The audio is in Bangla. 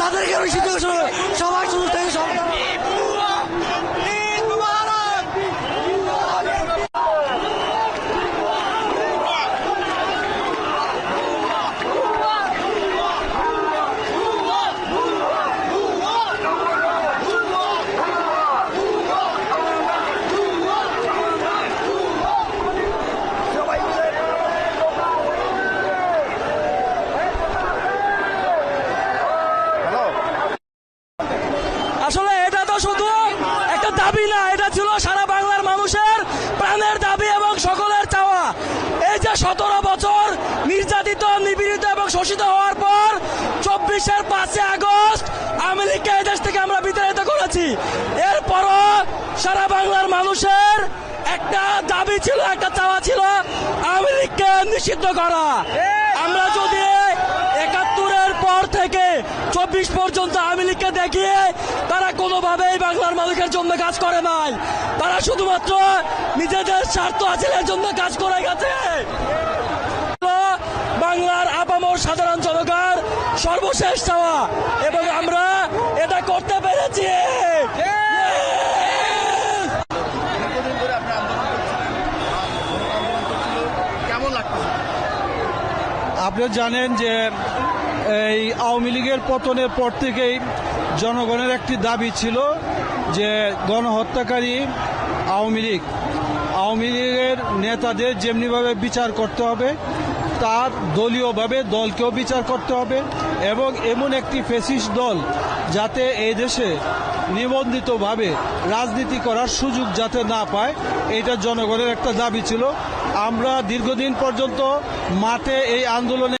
তাদেরকে নিষিদ্ধ ঘোষণা করব সবার শুরু থেকে সব আসলে এটা তো শুধু একটা দাবি ছিল সারা বাংলার মানুষের প্রাণের দাবি এবং সকলের চাওয়া। এই যে সতেরো বছর নির্যাতিত, নিপীড়িত এবং শোষিত হওয়ার পর চব্বিশের পাঁচই আগস্ট আমেরিকা এই দেশ থেকে আমরা বিতাড়িত করেছি। এরপরও সারা বাংলার মানুষের একটা দাবি ছিল, একটা চাওয়া ছিল আমেরিকা নিষিদ্ধ করা আমরা যদি একাত্তরের পর থেকে চব্বিশ পর্যন্ত আওয়ামী লীগকে দেখিয়ে তারা কোনোভাবেই বাংলার মানুষের জন্য কাজ করে নাই। তারা শুধুমাত্র নিজেদের স্বার্থ হাসিলের জন্য কাজ করে গেছে। বাংলার আপামর সাধারণ জনগণ সর্বশেষ চাওয়া। এবং আমরা এটা করতে পেরেছি। আপনি জানেন যে এই আওয়ামী লীগের পতনের পর থেকেই জনগণের একটি দাবি ছিল যে গণহত্যাকারী আওয়ামী লীগ, আওয়ামী লীগের নেতাদের যেমনিভাবে বিচার করতে হবে, তার দলীয়ভাবে দলকেও বিচার করতে হবে এবং এমন একটি ফেসিস দল যাতে এই দেশে নিবন্ধিতভাবে রাজনীতি করার সুযোগ যাতে না পায়, এটা জনগণের একটা দাবি ছিল। আমরা দীর্ঘদিন পর্যন্ত মাঠে এই আন্দোলনে